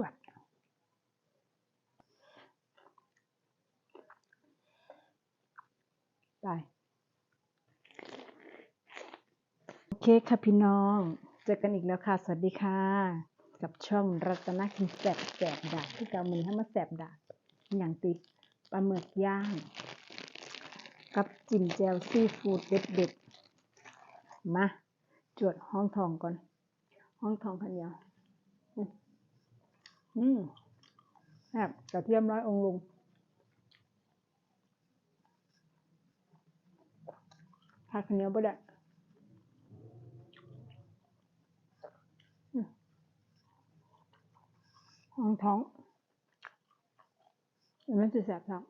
วด ไป โอเคค่ะพี่น้อง เจอกันอีกแล้วค่ะ สวัสดีค่ะ กับช่องรัตนกินแสบแสบดาบที่กำมือให้มาแสบดาบอย่างติดปลาหมึกย่าง กับจิ้มแจวซีฟู้ดเด็ดๆ มา จวดห้องทองก่อน ห้องทองคันเดียว อืมแซ่บกระเทียมร้อยองลง ผักข้าวเหนียวบ่ได้อืมห้องท้องมันจะแสบท้อง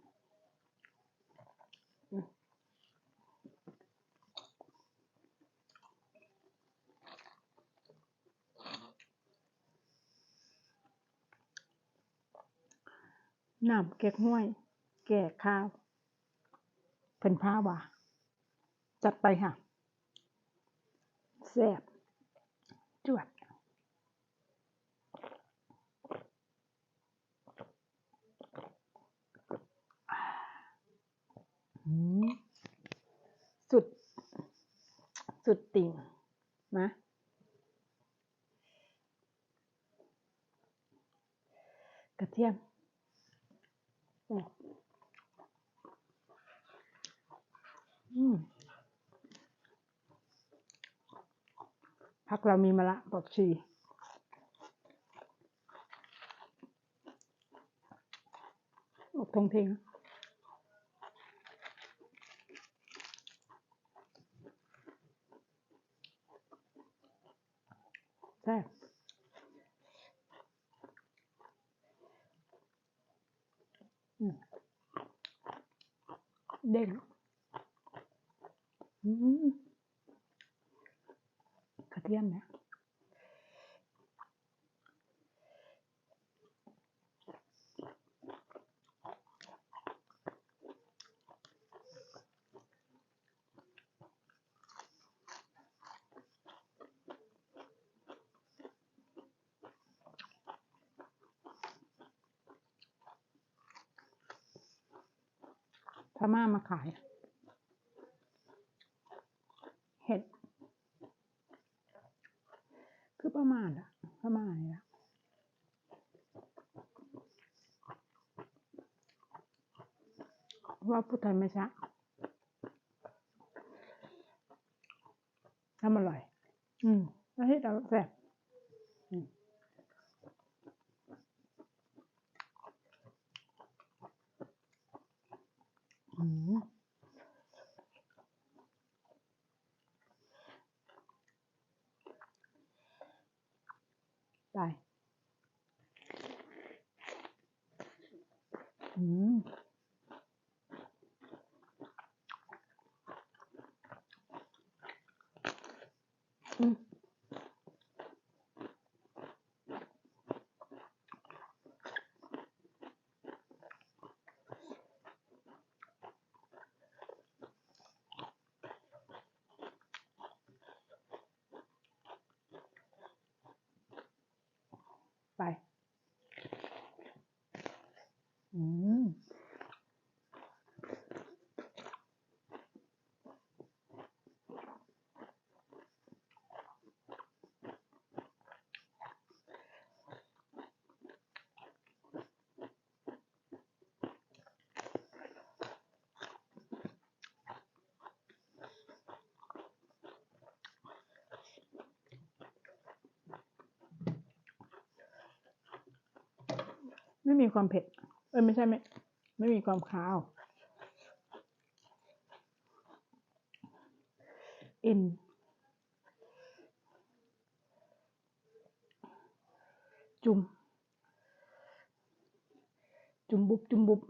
น้ำแกกห้วย แก่ข้าว เพิ่นพาว่า จัดไปค่ะแซ่บจวดอืมสุด สุดติ่งนะกระเทียมแซ่บ พักเรามีมะละผักชีอกทงเทงแซ่บอืมเด้งอืมกระเทียมเนี่ย พม่ามาขาย เห็ด คือประมาณอะประมาณนี้ละว่าพูดไทยไม่ชัดทำอร่อย อืมแล้วเห็ดเราแซ่บอืมอืมไปอืมอืมไป อืม ไม่มีความเผ็ด เอ้ยไม่ใช่ไม่ไม่มีความคาวอ็นจุ่ม จุ่มบุบจุ่มบุบ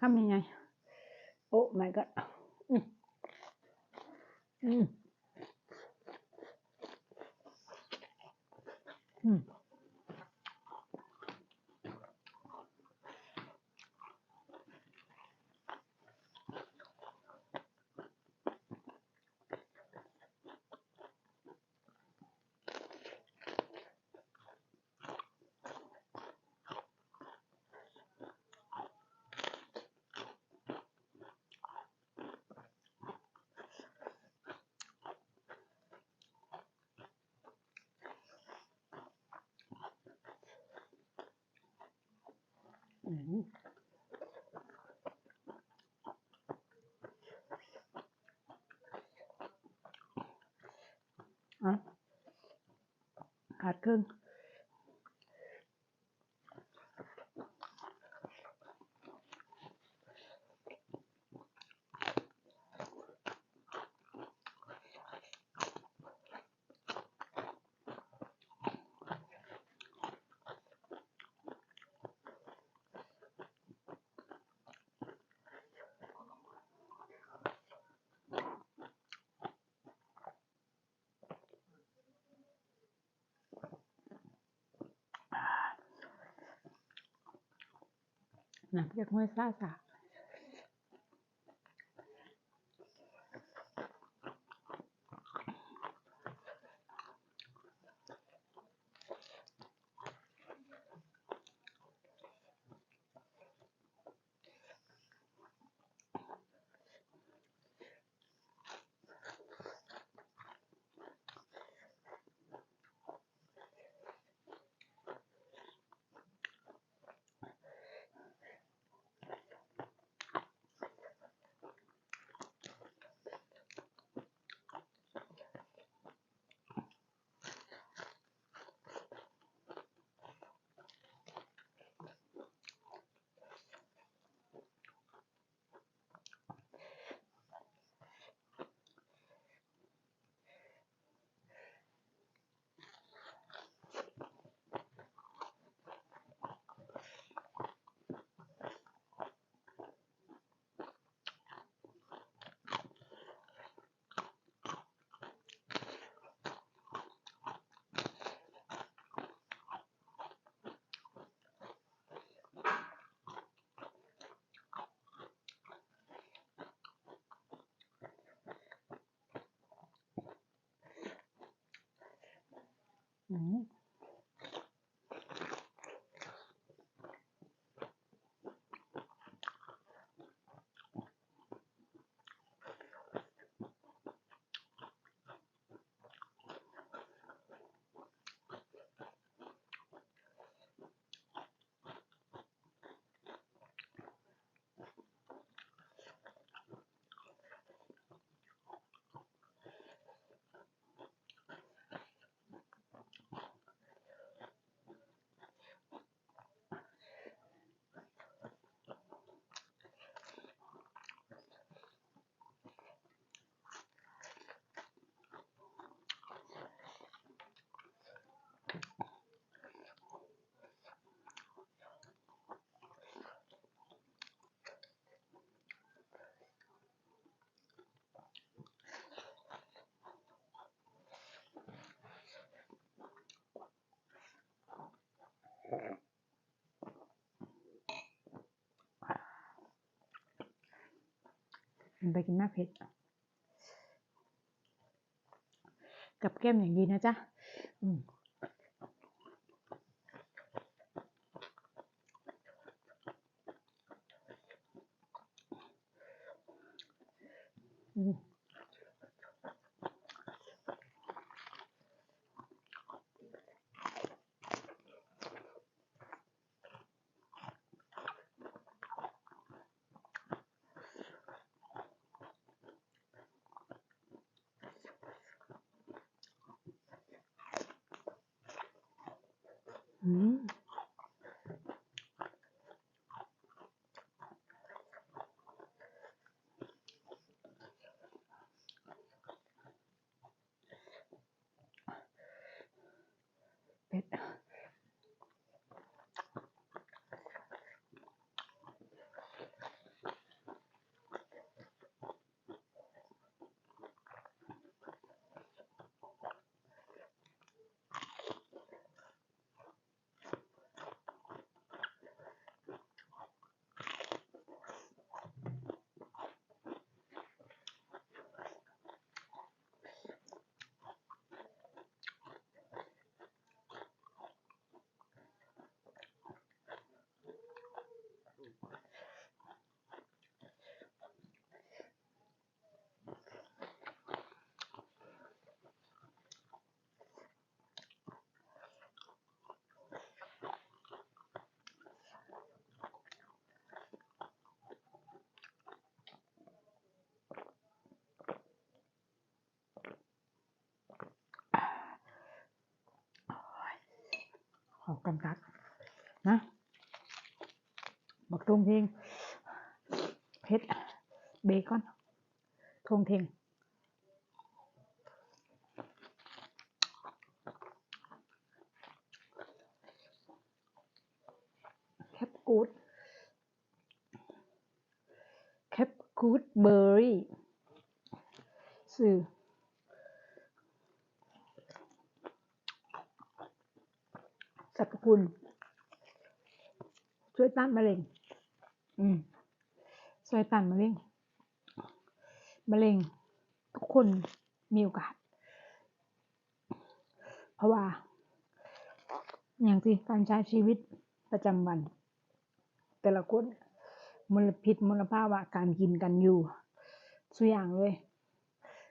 คำยังไง โอ้ my god อืมอืมอืมอืม อะขาดครึ่ง น้ำเรี ยันไปกินมากเผ็ด กับแก้มอย่างดีนะจ๊ะอืม อื ออกกันกักนะบอกทงเทงเพชรเบคอนทงเทงแคปกูดแคปกูดเบอร์รี่สื่อ สรรพคุณ ช่วยต้านมะเร็ง อืมช่วยต้านมะเร็ง มะเร็ง ทุกคนมีโอกาส เพราะว่า อย่างที่การใช้ชีวิตประจำวัน แต่ละคนมลพิษมลภาวะการกินกันอยู่สุอย่างเลย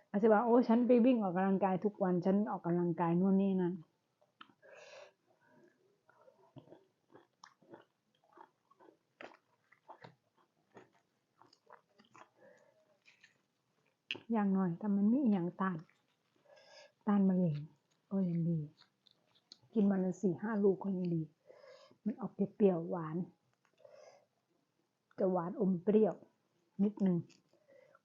อาจจะว่าโอ้ฉันไปวิ่งออกกำลังกายทุกวันฉันออกกำลังกายนู่นนี่นั่น อย่างหน้อยถ้ามันมีอย่างต้านต้านมะเร็งก็ยังดี กินมันละสี่ห้าลูกก็ยังดี มันออกเปรี้ยวหวาน จะหวานอมเปรี้ยว นิดนึง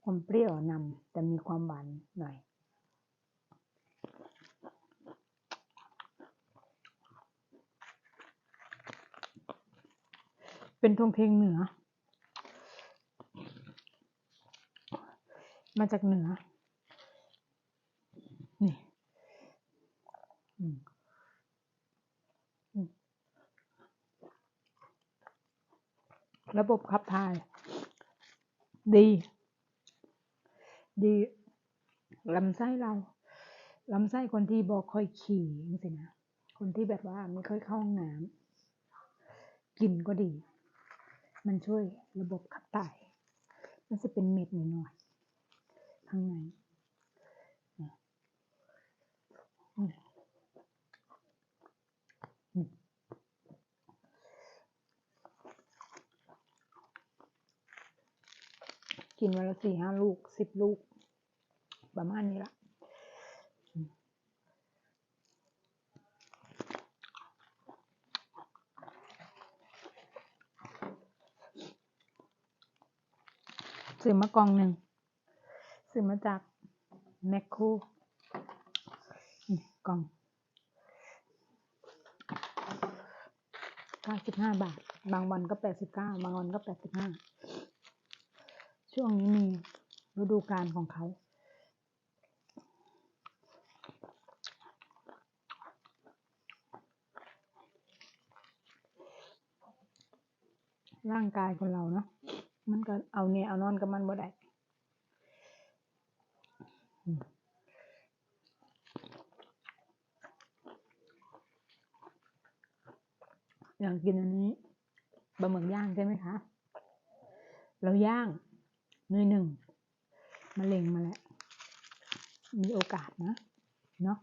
ความเปรี้ยวนำแต่มีความหวานหน่อยเป็นทงเพลงเหนือ มาจากเหนือ นี่ระบบขับถ่าย ดี ดีลำไส้เราลำไส้คนที่บอกค่อยขี่นี่สินะคนที่แบบว่าไม่ค่อยเข้าห้องน้ำกินก็ดี มันช่วยระบบขับถ่าย มันจะเป็นเม็ดหน่อย ข้างในมอืมกินวันละสี่ห้าลูกสิบลูก ประมาณนี้ละซื้อมากองหนึ่ง ซื้อมาจากแมคโครกล่องเก้าสิบห้าบาท บางวันก็แปดสิบเก้าบางวันก็แปดสิบห้าช่วงนี้มีฤดูกาลของเขาร่างกายคนเราเนาะมันก็เอาเนี่ยเอานอนกับมันบ่ได้ อยากกินอันนี้บะหมี่ย่างใช่ไหมคะ เราย่างเนยหนึ่งมะเร็งมาแล้ว มีโอกาสนะเนาะ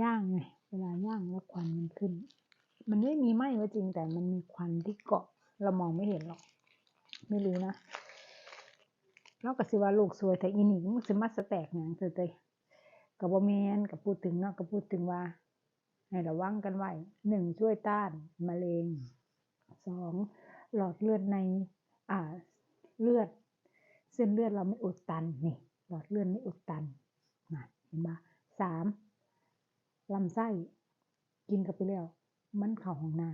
ย่างไงเวลาย่างแล้วควันมันขึ้น มันไม่มีไหม้ก็จริงแต่มันมีควันที่เกาะเรามองไม่เห็นหรอก ไม่รู้นะ เราก็สิว่าลูกสวยแต่อีนี่มันสิมาสแตกหยังเถอะเตยกับบ่แมนกับพูดถึงเนาะก็พูดถึงว่า ให้ระวังกันไว้หนึ่งช่วยต้านมะเร็งสองหลอดเลือดในอ่าเลือด เส้นเลือดเราไม่อุดตันนี่ หลอดเลือดไม่อุดตันนะเห็นปะสามลำไส้กินเข้าไปแล้วมันเข้าห้องน้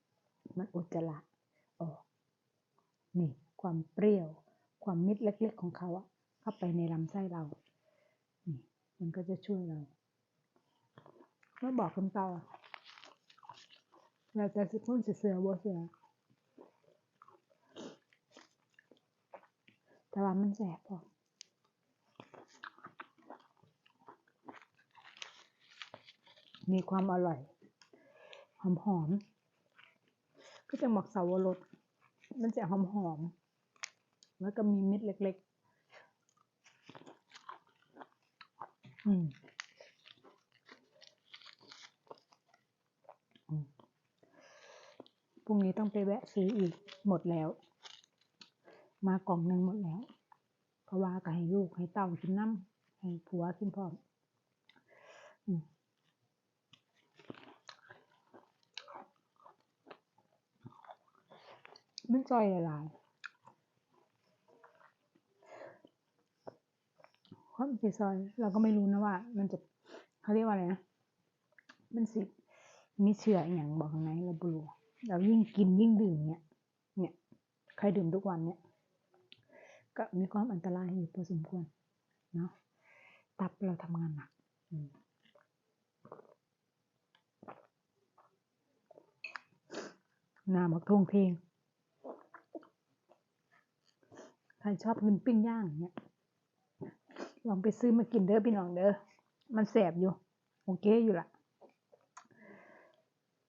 ำมันอุจจาระออกนี่ความเปรี้ยว ความมิดเล็กๆของเขาอะเข้าไปในลำไส้เรา นี่ มันก็จะช่วยเราเมื่อบอกคุณเตาเราจะสิพ้นเสือบ่เสือ แต่ว่ามันแสบพอมีความอร่อย หอมหอมๆก็จะหมักเสาวรสมันจะหอมหอมๆ แล้วก็มีเม็ดเล็ก ๆ อืมพรุ่งนี้ต้องไปแวะซื้ออีกหมดแล้ว มากล่องหนึ่งหมดแล้ว เพราะว่าก็ให้ลูกให้เต่ากินน้ำให้ผัวกินพร้อมมันจอยหลาย ความสีซอย เราก็ไม่รู้นะว่า มันจะเขาเรียกว่าอะไรนะมันสิมีเชื้ออย่างบอกข้างในเราบรู้เรายิ่งกินยิ่งดื่มเนี่ย เนี่ย ใครดื่มทุกวันเนี่ย ก็มีความอันตรายอยู่พอสมควรเนาะตับเราทำงานหนักอืมน้ำมักทงเพลง ใครชอบกินปิ้งย่างเนี่ย ลองไปซื้อมากินเด้อพี่น้องเด้อ มันแสบอยู่ โอเคอยู่ละ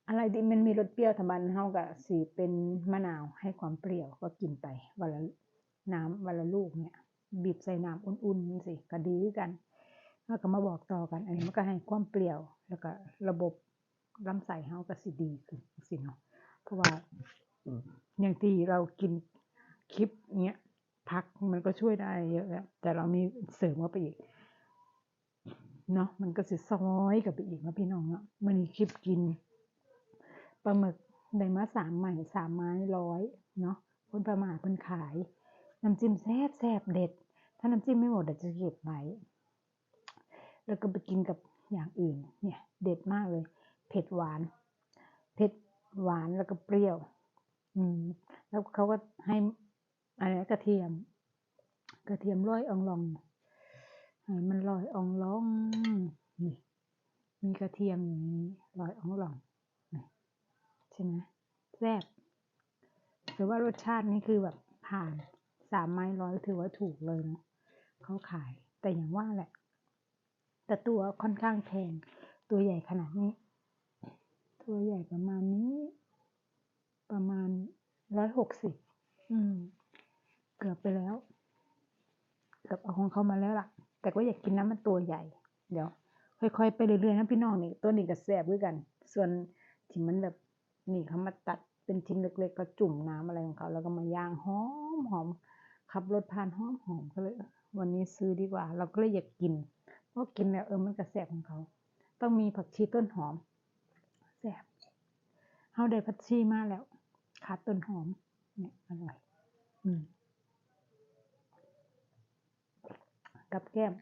อะไรที่มันมีรสเปรี้ยวทำบันเฮาก็สิเป็นมะนาวให้ความเปรี้ยวก็กินไปวันละน้ำวันละลูกเนี่ยบีบใส่น้ำอุ่นๆสิก็ดีกันแล้วก็มาบอกต่อกัน อันนี้มันก็ให้ความเปรี้ยว แล้วก็ระบบลำไส้เฮาก็สิดีขึ้นสิเนาะเพราะว่าอย่างที่เรากินคลิปเนี้ย พักมันก็ช่วยได้เยอะแล้วแต่เรามีเสริมเข้าไปอีกเนาะมันก็สิซอยกับไปอีกนะพี่น้องเนาะมันนี้คลิปกินปลาหมึกได้มาสามใหม่สามไม้ร้อยเนาะคนประมาทคนขายน้ำจิ้มแซ่บแซ่บเด็ด ถ้าน้ำจิ้มไม่หมดเดี๋ยวจะเก็บไว้แล้วก็ไปกินกับอย่างอื่น เนี่ย เด็ดมากเลย เผ็ดหวาน เผ็ดหวานแล้วก็เปรี้ยว อืม แล้วเขาก็ให้ อะไรกระเทียม กระเทียมร้อยองลองให้มันลอยองลองนี่มีกระเทียมอย่างนี้ลอยองลองใช่ไหมแซ่บแต่ว่ารสชาตินี่คือแบบผ่านสามไม้ร้อยถือว่าถูกเลยเนาะเขาขายแต่อย่างว่าแหละ แต่ตัวค่อนข้างแพงตัวใหญ่ขนาดนี้ ตัวใหญ่ประมาณนี้ ประมาณร้อยหกสิบอืม เกือบไปแล้ว เกือบเอาของเขามาแล้วล่ะ แต่ก็อยากกินน้ำมันตัวใหญ่ เดี๋ยว ค่อยๆไปเรื่อยๆนะพี่น้องนี่ตัวนี้ก็แซ่บด้วยกัน ส่วนที่มันแบบนี่เขามาตัดเป็นชิ้นเล็กๆ ก็จุ่มน้ำอะไรของเขา แล้วก็มาย่างหอมหอมขับรถผ่านหอมหอมก็เลย วันนี้ซื้อดีกว่า เราก็เลยอยากกินเพราะกินแล้วเออมันก็แซ่บของเขา ต้องมีผักชีต้นหอมแซ่บเฮาได้ผักชีมาแล้วขาดต้นหอมเนี่ยอร่อย อืม กับแก้ม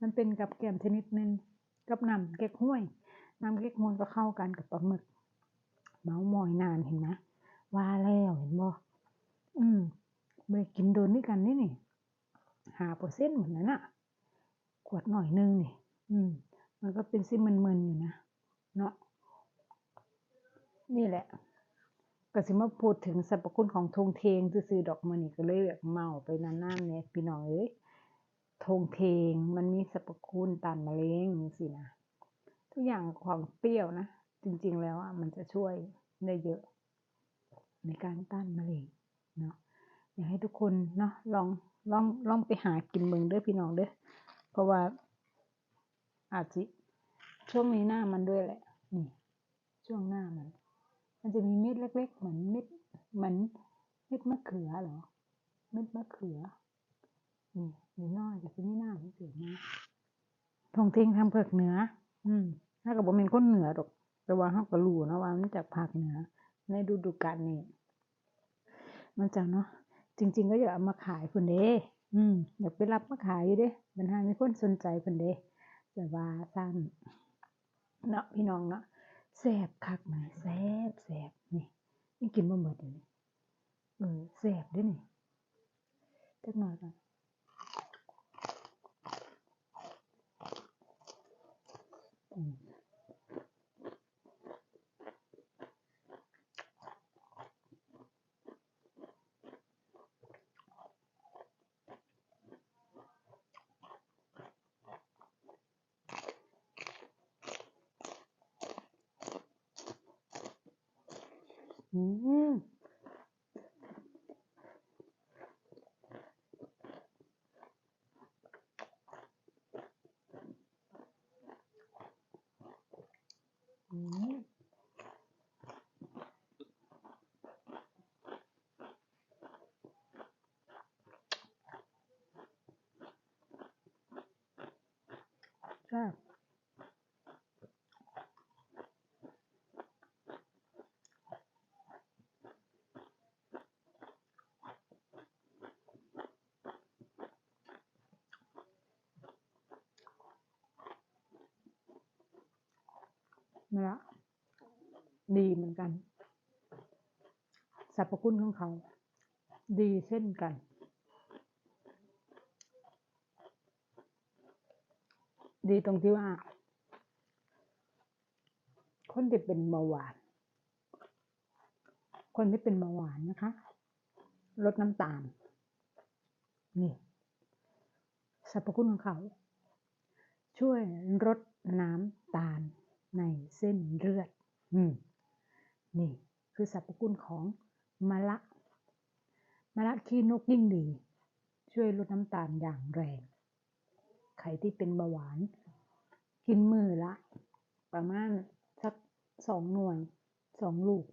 มันเป็นกับแก้มชนิดหนึ่งกับน้ำเก๊กห้วยน้ำเก๊กฮวยก็เข้ากันกับปลาหมึก เมามอยนานเห็นไหมว่าแล้วเห็นบ่อืมไปกินโดนด้วยกันนี่นี่หาเปอร์เซ็นต์เหมือนนั้นอะขวดหน่อยนึงนี่ อืม มันก็เป็นซิมึนๆอยู่นะเนาะนี่แหละ ก็สิมาพูดถึงสรรพคุณของธงเทงซื่อดอกมันนี่ก็เลยแบบเมาไปนานๆเนี่ยพี่น้องเอ้ยธงเทงมันมีสรรพคุณต้านมะเร็งสินะทุกอย่างของเปรี้ยวนะ จริงๆแล้วอะมันจะช่วยได้เยอะในการต้านมะเร็งเนาะอยากให้ทุกคนเนาะลองลองลองไปหากินเมืองเด้อพี่น้องเด้อเพราะว่าอาจจะช่วงนี้หน้ามันด้วยแหละนี่ช่วงหน้ามัน มันจะมีเม็ดเล็ก ๆ เหมือนเม็ดเหมือนเม็ดมะเขือเหรอ เม็ดมะเขือ นี่นี่น้อยแต่ที่นี่หน้ามันเกิดมาทงเทงทำเผือกเหนือ อืมถ้ากับบ่เป็นคนเหนือดอกแต่ว่าเขาก็รู้นะว่ามันจากภาคเหนือ ในฤดูกาลนี้มันจะเนาะจริง ๆ ก็อยากเอามาขายเพิ่นเด้อืมอยากไปรับมาขายอยู่เด้บรรหามีคนสนใจเพิ่นเด้แต่ว่าสั้นเนาะพี่น้องเนาะ แซ่บคักมาแซ่บแซ่บนี่นี่กินบ่หมดเลยเออแซ่บด้วยนี่จักหน่อยก่อนอืม อืมอืมแซ่บ มะระดีเหมือนกัน สรรพคุณของเขา ดีเช่นกัน ดีตรงที่ว่า คนที่เป็นเบาหวาน คนที่เป็นเบาหวานนะคะ ลดน้ำตาล นี่สรรพคุณของเขา ช่วยลดน้ำตาล ในเส้นเลือด อืม นี่คือสรรพคุณของมะละ มะละขี้นกยิ่งดี ช่วยลดน้ำตาลอย่างแรง ใครที่เป็นเบาหวาน กินมือละ ประมาณสักสองหน่วย สองลูก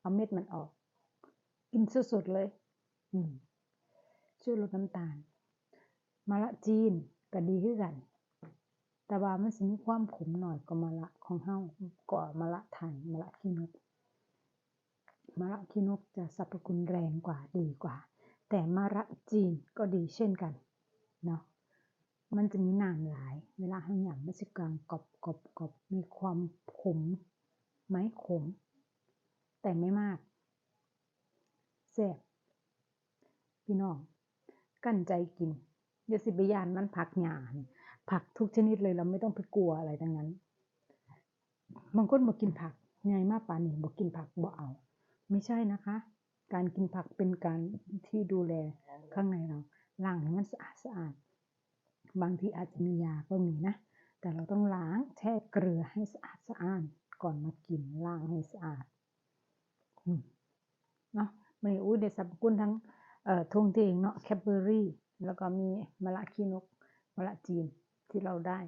เอาเม็ดมันออก กินสดๆเลย อืม ช่วยลดน้ำตาลมะละจีนก็ดีขึ้นกัน แต่ว่ามันสิมีความขมหน่อยกว่ามะละของเฮากว่ามะละไทยมะละขี้นกมะระขี้นกจะสรรพคุณแรงกว่าดีกว่า แต่มะระจีนก็ดีเช่นกันเนาะมันจะมีน้ำหลาย เวลาให้หยั่งมันจะกลางกรอบกรอบกรอบมีความขมไม้ขม แต่ไม่มากแซ่บพี่น้อง กั้นใจกินอย่าสิบยานมันผักหยาเนี่ย ผักทุกชนิดเลยเราไม่ต้องไปกลัวอะไรทั้งนั้น บางคนบอกกินผักไงมากป่านนี้บอกกินผักบ่เอา ไม่ใช่นะคะ การกินผักเป็นการที่ดูแลข้างในเราล้างให้มันสะอาดสะอาด บางทีอาจจะมียาก็มีนะ แต่เราต้องล้างแช่เกลือให้สะอาดสะอาดก่อนมากินล้างให้สะอาดเนาะมันอุ้ยได้สรรพคุณทั้งเอ่อทงเทงเนาะแคปเบอรี่ แล้วก็มีมะละขี้นกมะละจีน ที่เราได้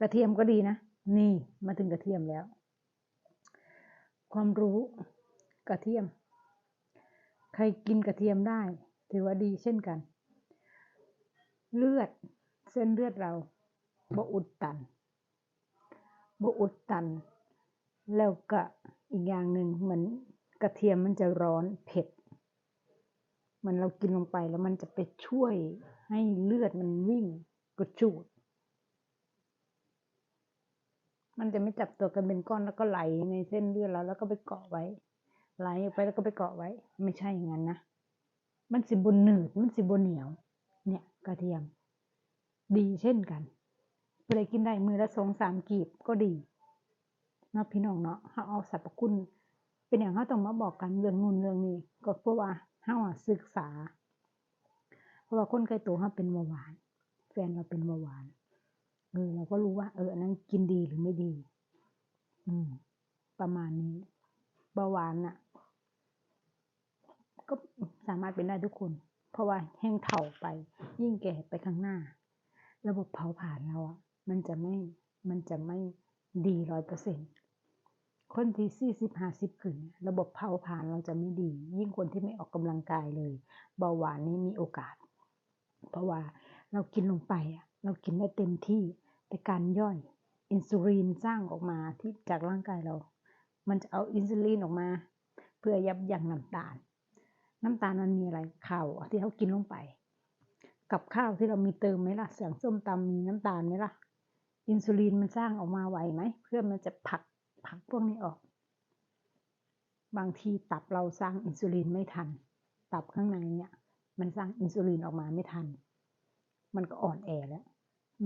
กระเทียมก็ดีนะ นี่มาถึงกระเทียมแล้ว ความรู้กระเทียม ใครกินกระเทียมได้ ถือว่าดีเช่นกัน เลือดเส้นเลือดเราบ่อุดตันบ่อุดตัน แล้วก็อีกอย่างหนึ่งเหมือนกระเทียมมันจะร้อนเผ็ดมันเรากินลงไปแล้วมันจะไปช่วยให้เลือดมันวิ่งกระจูด มันจะไม่จับตัวกันเป็นก้อนแล้วก็ไหลในเส้นเลือดเราแล้วก็ไปเกาะไว้ ไหลออกไปแล้วก็ไปเกาะไว้ ไม่ใช่อย่างนั้นนะมันสิบนหนืดมันสิบนเหนียว เนี่ยกระเทียม ดีเช่นกันเวลากินได้มือละสองสามกีบก็ดีเนาะพี่น้องเนาะเขาเอาสรรพคุณ เป็นอย่างเขาต้องมาบอกกันเรื่องนู่นเรื่องนี้ ก็เพราะว่าเขาอะศึกษา เพราะว่าคนใกล้ตัวเขาเป็นเบาหวาน แฟนเราเป็นเบาหวาน เออเราก็รู้ว่า เอออันนั้นกินดีหรือไม่ดี อืม ประมาณนี้เบาหวานน่ะ ก็สามารถเป็นได้ทุกคน เพราะว่าแห้งเถ่าไป ยิ่งแก่ไปข้างหน้า ระบบเผาผลาญเราอะ มันจะไม่มันจะไม่ดีร้อยเปอร์เซ็นคนที่สี่สิบห้าสิบขึ้น ระบบเผาผลาญเราจะไม่ดี ยิ่งคนที่ไม่ออกกำลังกายเลย เบาหวานนี่มีโอกาส เพราะว่าเรากินลงไปอะ เรากินได้เต็มที่ แต่การย่อยอินซูลินสร้างออกมาที่จากร่างกายเรา มันจะเอาอินซูลินออกมา เพื่อยับยั้งน้ำตาล น้ำตาลมันมีอะไรข้าวที่เขากินลงไป กับข้าวที่เรามีเติมไหมล่ะเสียงส้มตำมีน้ำตาลไหมล่ะ อินซูลินมันสร้างออกมาไหวไหมเพื่อมันจะผลักผลักพวกนี้ออก บางทีตับเราสร้างอินซูลินไม่ทัน ตับข้างในเนี่ย มันสร้างอินซูลินออกมาไม่ทัน มันก็อ่อนแอแล้ว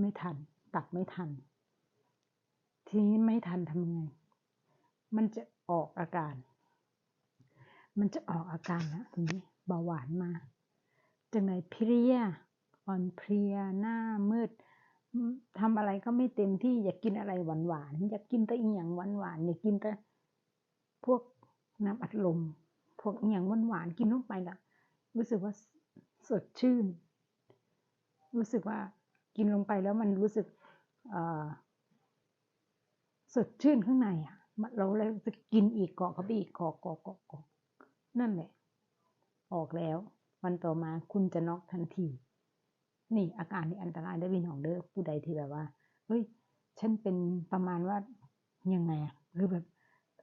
ไม่ทัน ตับไม่ทัน ทีนี้ไม่ทันทำไง มันจะออกอาการ มันจะออกอาการแล้วทีนี้เบาหวานมาจากไหนเพลียอ่อนเพลียหน้ามืดทำอะไรก็ไม่เต็มที่อยากกินอะไรหวานหวานอยากกินแต่อีหยังหวานหวานอยากกินแต่พวกน้ำอัดลมพวกอีหยังหวานหวานกินลงไปละรู้สึกว่าสดชื่น รู้สึกว่ากินลงไปแล้วมันรู้สึก สดชื่นข้างในอะเราเลยจะกินอีกเกาะเขาไปอีกเกาะเกาะเกาะเกาะนั่นแหละ ออกแล้ว วันต่อมาคุณจะน็อกทันที นี่อาการนี้อันตรายได้พี่น้องเด้อผู้ใดที่แบบว่าเฮ้ยฉันเป็นประมาณว่ายังไงอะหรือแบบ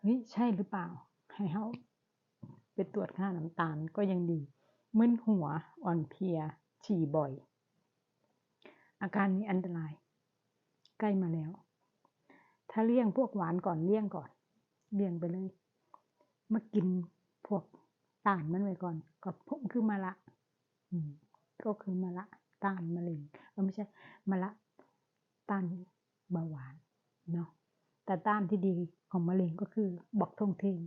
เฮ้ยใช่หรือเปล่า ให้เขาไปตรวจค่าน้ำตาลก็ยังดีมึนหัวอ่อนเพลียฉี่บ่อย อาการนี้อันตราย ล้มาแล้ว ถ้าเลี่ยงพวกหวานก่อนเลี่ยงก่อน เลี่ยงไปเลย มากินพวกต้านมันไว้ก่อน ก็ผมคือมะละ อืม ก็คือมะละต้านมะเร็งเออไม่ใช่มะละต้านเบาหวานเนาะแต่ต้านที่ดีของมะเร็งก็คือบอกทงเทง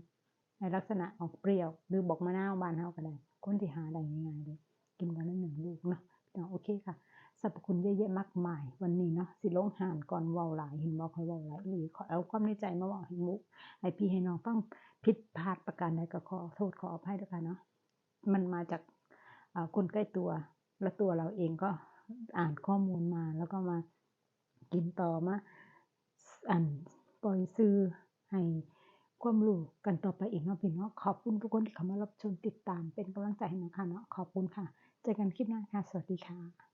ในลักษณะออกเปรี้ยว หรือบอกมะนาวบานเฮาก็ได้คนที่หาได้ง่ายๆเลยกินวันละหนึ่งลูกเนาะเนาะโอเคค่ะ สรรพคุณเยอะแยะมากมาย วันนี้เนาะสิลงหานก่อนว้าหลายเห็นบอกคอยว้าหลายหรือขอเอาความในใจมาเว่าให้มุกให้พี่ให้น้องฟังผิดพลาดประการใดก็ขอโทษขออภัยด้วยค่ะเนาะมันมาจากคนใกล้ตัวและตัวเราเองก็อ่านข้อมูลมาแล้วก็มากินต่อมาอ่านปล่อยซื้อให้ความรู้กันต่อไปอีกเนาะพี่เนาะขอบคุณทุกคนที่เข้ามารับชมติดตามเป็นกำลังใจให้นะคะเนาะขอบคุณค่ะเจอกันคลิปหน้าค่ะ สวัสดีค่ะ